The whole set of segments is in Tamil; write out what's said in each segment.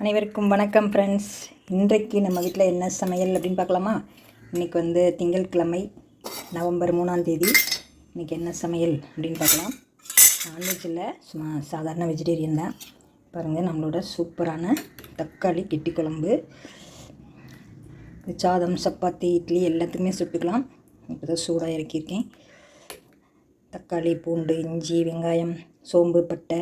அனைவருக்கும் வணக்கம் ஃப்ரெண்ட்ஸ் இன்றைக்கு நம்ம வீட்டில் என்ன சமையல் அப்படின்னு பார்க்கலாமா? இன்றைக்கி வந்து திங்கட்கிழமை நவம்பர் மூணாம் தேதி. இன்றைக்கி என்ன சமையல் அப்படின்னு பார்க்கலாம். நான்வெஜ்ஜில் சும்மா சாதாரண வெஜிடேரியன் தான். பாருங்கள் நம்மளோட சூப்பரான தக்காளி கெட்டி குழம்பு சாதம் சப்பாத்தி இட்லி எல்லாத்துக்குமே சுட்டுக்கலாம். இப்போ தான் சூடாக இறக்கியிருக்கேன். தக்காளி பூண்டு இஞ்சி வெங்காயம் சோம்பு பட்டை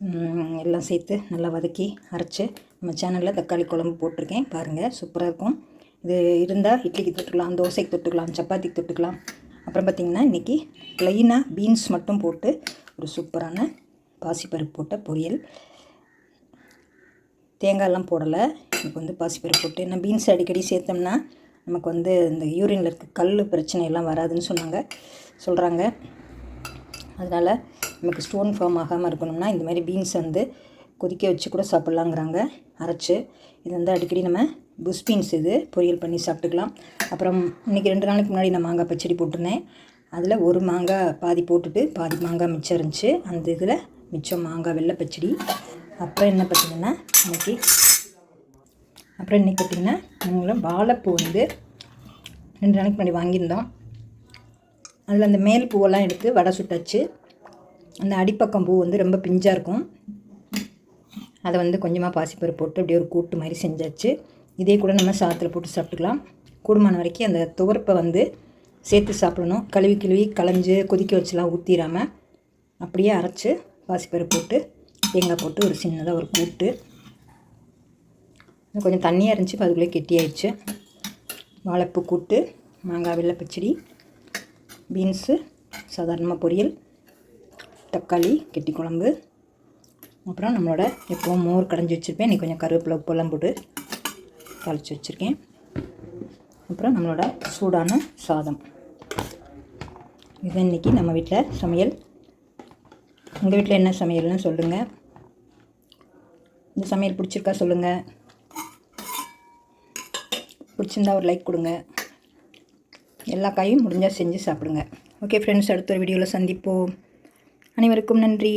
எல்லாம் சேர்த்து நல்லா வதக்கி அரைச்சி நம்ம சேனலில் தக்காளி குழம்பு போட்டிருக்கேன். பாருங்கள் சூப்பராக இருக்கும். இது இருந்தால் இட்லிக்கு தொட்டுக்கலாம் தோசைக்கு தொட்டுக்கலாம் சப்பாத்திக்கு தொட்டுக்கலாம். அப்புறம் பார்த்திங்கன்னா இன்றைக்கி ப்ளைனாக பீன்ஸ் மட்டும் போட்டு ஒரு சூப்பரான பாசிப்பருப்பு போட்ட பொரியல். தேங்காயெல்லாம் போடலை. எனக்கு வந்து பாசிப்பருப்பு போட்டு ஏன்னா பீன்ஸ் அடிக்கடி சேர்த்தோம்னா நமக்கு வந்து இந்த யூரினில் இருக்க கல் பிரச்சனை எல்லாம் வராதுன்னு சொன்னாங்க சொல்கிறாங்க அதனால் நமக்கு ஸ்டோன் ஃபார்ம் ஆகாமல் இருக்கணும்னா இந்த மாதிரி பீன்ஸ் வந்து கொதிக்க வச்சு கூட சாப்பிட்லாங்கிறாங்க. அரைச்சி. இது வந்து அடிக்கடி நம்ம புஷ் பீன்ஸ் இது பொரியல் பண்ணி சாப்பிட்டுக்கலாம். அப்புறம் இன்றைக்கி ரெண்டு நாளைக்கு முன்னாடி நான் மாங்காய் பச்சடி போட்டிருந்தேன். அதில் ஒரு மாங்காய் பாதி போட்டுட்டு பாதி மாங்காய் மிச்சம் இருந்துச்சு. அந்த இதில் மிச்சம் மாங்காய் வெள்ளை பச்சடி. அப்புறம் என்ன பார்த்திங்கன்னா இன்றைக்கி அப்புறம் இன்றைக்கி பார்த்திங்கன்னா நாங்களும் வாழைப்பூ வந்து ரெண்டு நாளைக்கு முன்னாடி வாங்கியிருந்தோம். அதில் அந்த மேல் பூவெல்லாம் எடுத்து வடை சுட்டாச்சு. அந்த அடிப்பக்கம் பூ வந்து ரொம்ப பிஞ்சாக இருக்கும். அதை வந்து கொஞ்சமாக பாசிப்பருப்பு போட்டு அப்படியே ஒரு கூட்டு மாதிரி செஞ்சாச்சு. இதே கூட நம்ம சாதத்தில் போட்டு சாப்பிட்டுக்கலாம். கூடுமான வரைக்கும் அந்த துவர்ப்பை வந்து சேர்த்து சாப்பிடணும். கழுவி கழுவி களைஞ்சு கொதிக்க வச்சுலாம் ஊற்றிடாமல் அப்படியே அரைச்சி பாசிப்பருப்பு போட்டு தேங்காய் போட்டு ஒரு சின்னதாக ஒரு கூட்டு. கொஞ்சம் தண்ணியாக இருந்துச்சு இப்போ அதுக்குள்ளே கெட்டியாயிடுச்சு வாழைப்பூ கூட்டு மாங்காய் வெள்ளை பச்சடி பீன்ஸு சாதாரணமாக பொரியல். தக்காளி கெட்டி குழம்பு. அப்புறம் நம்மளோட எப்போவும் மோர் கடைஞ்சி வச்சுருப்பேன். இன்றைக்கி கொஞ்சம் கருவேப்பிலை உப்பெல்லாம் போட்டு தாளித்து வச்சுருக்கேன். அப்புறம் நம்மளோட சூடான சாதம். இது இன்றைக்கி நம்ம வீட்டில் சமையல். உங்கள் வீட்டில் என்ன சமையல்னு சொல்லுங்கள் இந்த சமையல் பிடிச்சிருக்கா சொல்லுங்கள் பிடிச்சிருந்தா ஒரு லைக் கொடுங்க. எல்லா காயும் முடிஞ்சால் செஞ்சு சாப்பிடுங்க. ஓகே ஃப்ரெண்ட்ஸ் அடுத்த ஒரு வீடியோவில் சந்திப்போம். அனைவருக்கும் நன்றி.